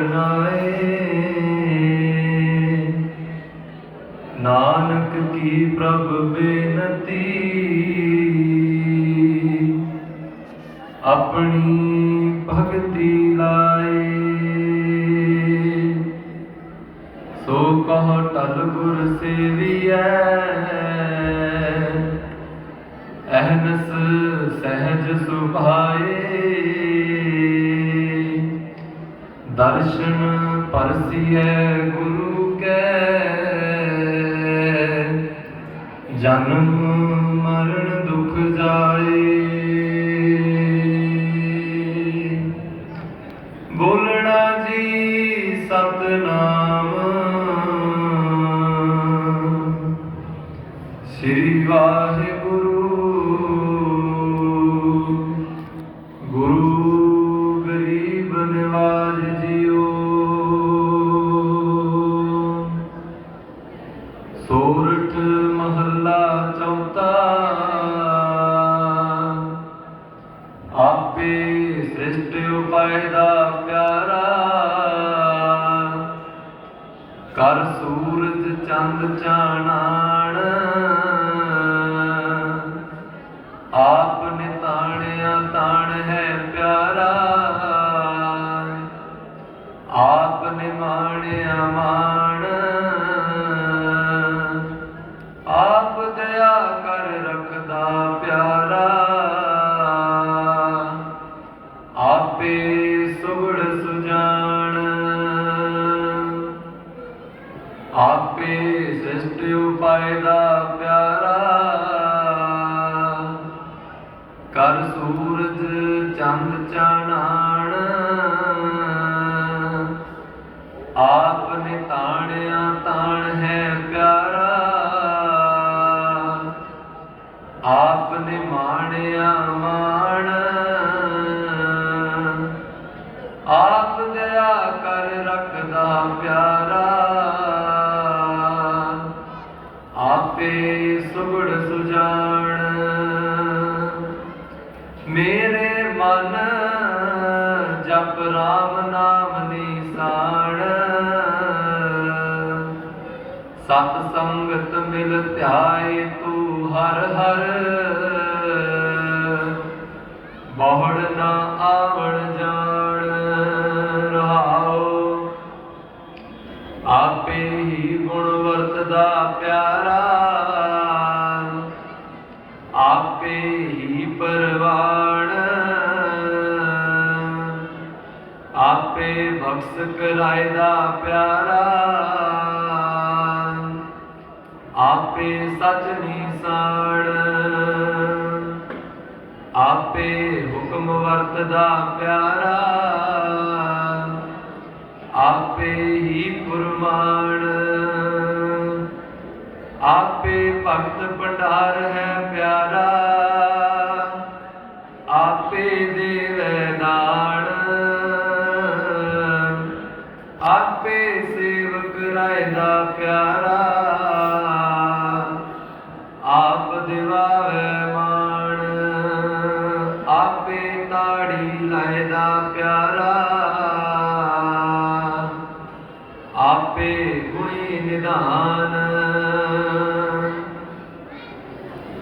ਨਾਏ। ਨਾਨਕ ਕੀ ਪ੍ਰਭ ਬੇਨਤੀ। ਆਪਣੀ ਭਗਤੀ ਲਾਏ। ਸੋ ਕਹ ਟਲ ਗੁਰ ਸੇਵੀਐ। ਅਹਨਸ ਸਹਿਜ ਸੁਭਾਏ ਦਰਸ਼ਨ ਪਰਸੀਐ ਗੁਰੂ ਕੈ। ਜਨਮ ਮਰਨ ਦੁਖ ਜਾਏ। ਬੋਲਣਾ ਜੀ ਸਤਨਾਮ। ਸ੍ਰੀ ਵਾਹਿਗੁਰੂ ਕਰ ਸੂਰਜ ਚੰਦ ਚਾਣਾਣ ਆ ਆਪੇ ਸ੍ਰਿਸ਼ਟ ਉਪਾਇ ਦਾ ਪਿਆਰਾ। ਕਰ ਸੂਰਜ ਚੰਦ ਚਾਣਾਣ ਆਪ ਨਿਤਾਣਿਆ ਤਾਣ ਹੈ ਪਿਆਰਾ। ਆਪ ਨਿਮਾਣਿਆ ਮਾਣ। ਆਪ ਦਇਆ ਕਰ ਰੱਖਦਾ ਪਿਆਰਾ। ਮੇਰੇ ਮਨ ਜਪ ਰਾਮ ਨਾਮ ਨਿਸਾਣ। ਸਤ ਸੰਗਤ ਮਿਲ ਧਿਆਏ ਤੂੰ ਹਰ ਹਰ। ਬਹੁੜ ਨਾ ਆਵਣ ਜਾਣ। ਹੀ ਪਰਵਾਣ। ਆਪੇ ਬਖਸ਼ ਕਰਾਏ ਦਾ ਪਿਆਰਾ। ਆਪੇ ਸਚ ਨਿਸਾਣ ਆਪੇ ਹੁਕਮ ਵਰਤਦਾ ਪਿਆਰਾ। ਸੇਵਕ ਪਿਆਰਾ। ਆਪ ਦਿਵਾਵੇ ਮਾਣ, ਆਪੇ ਤਾੜੀ ਲਾਏ ਦਾ ਪਿਆਰਾ। ਆਪੇ ਗੁਣੀ ਨਿਧਾਨ,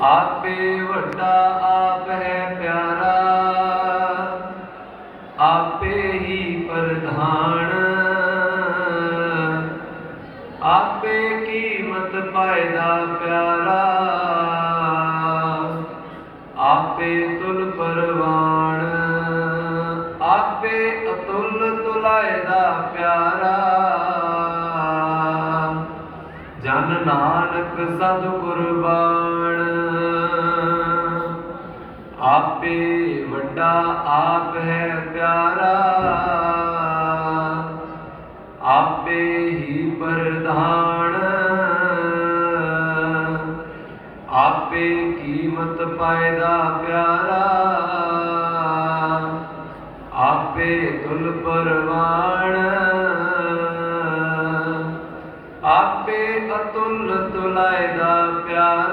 ਆਪੇ ਵੱਡਾ ਆਪ ਹੈ ਪਿਆਰਾ। ਆਪੇ ਹੀ ਪ੍ਰਧਾਨ। ਕੀਮਤ ਪਿਆਰਾ। ਆਪੇ ਤੁਲ ਪਰਵਾਣ, ਆਪੇ ਅਤੁਲ ਤੁਲਾਏ ਦਾ ਪਿਆਰਾ। ਜਨ ਨਾਨਕ ਸਦ ਕੁਰਬਾਨ ਆਪੇ ਵੱਡਾ ਆਪ ਹੈ ਪਿਆਰਾ। ਆਪੇ ਹੀ ਪ੍ਰਧਾਨ ਕੀਮਤ ਪਾਇਦਾ ਪਿਆਰਾ। ਆਪੇ ਤੁਲ ਪਰਵਾਣ। ਆਪੇ ਅਤੁਲ ਤੁਲਾਏ ਦਾ ਪਿਆਰਾ।